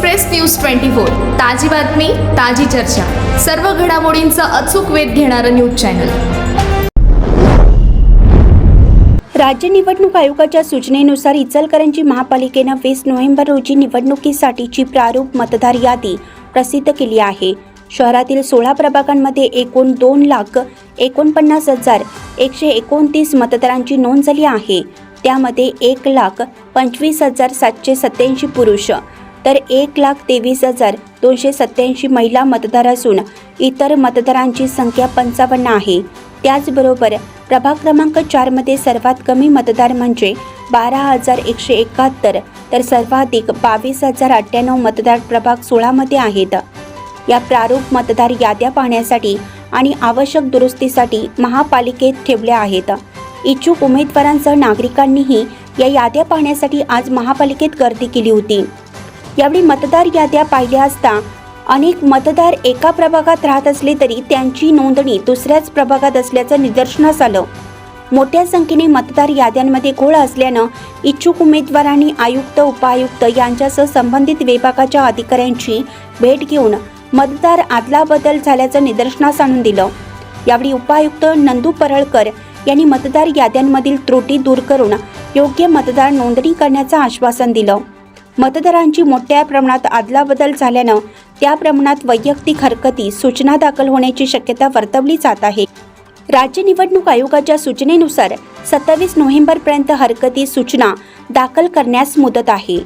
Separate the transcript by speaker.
Speaker 1: Express news twenty four. ताजी बातमी ताजी चर्चा. सर्व घडामोडींचा अचूक वेध घेणारं न्यूज चॅनल.
Speaker 2: राज्य निवडणूक आयोगाच्या सूचनेनुसार इचलकरंजी महापालिकेनं वीस नोव्हेंबर रोजी निवडणुकीसाठीची प्रारूप मतदार यादी प्रसिद्ध केली आहे. शहरातील सोळा प्रभागांमध्ये एकूण दोन लाख एकोणपन्नास हजार एकशे एकोणतीस मतदारांची नोंद झाली आहे. त्यामध्ये एक लाख पंचवीस हजार सातशे सत्याऐंशी पुरुष तर एक लाख तेवीस हजार दोनशे सत्याऐंशी महिला मतदार असून इतर मतदारांची संख्या पंचावन्न आहे. त्याचबरोबर प्रभाग क्रमांक चारमध्ये सर्वात कमी मतदार म्हणजे बारा हजार एकशे एकाहत्तर तर सर्वाधिक बावीस हजार अठ्ठ्याण्णव मतदार प्रभाग सोळामध्ये आहेत. या प्रारूप मतदार याद्या पाहण्यासाठी आणि आवश्यक दुरुस्तीसाठी महापालिकेत ठेवल्या आहेत. इच्छुक उमेदवारांसह नागरिकांनीही या याद्या पाहण्यासाठी आज महापालिकेत गर्दी केली होती. यावेळी मतदार याद्या पाहिल्या असता अनेक मतदार एका प्रभागात राहत असले तरी त्यांची नोंदणी दुसऱ्याच प्रभागात असल्याचं निदर्शनास आलं. मोठ्या संख्येने मतदार याद्यांमध्ये घोळ असल्यानं इच्छुक उमेदवारांनी आयुक्त उपायुक्त यांच्यासह संबंधित विभागाच्या अधिकाऱ्यांची भेट घेऊन मतदार आदलाबदल झाल्याचं निदर्शनास आणून दिलं. यावेळी उपायुक्त नंदू परळकर यांनी मतदार याद्यांमधील त्रुटी दूर करून योग्य मतदार नोंदणी करण्याचं आश्वासन दिलं. मतदारांची मोठ्या प्रमाणात आदलाबदल झाल्यानं त्या प्रमाणात वैयक्तिक हरकती सूचना दाखल होण्याची शक्यता वर्तवली जात आहे. राज्य निवडणूक आयोगाच्या सूचनेनुसार सत्तावीस नोव्हेंबरपर्यंत हरकती सूचना दाखल करण्यास मुदत आहे.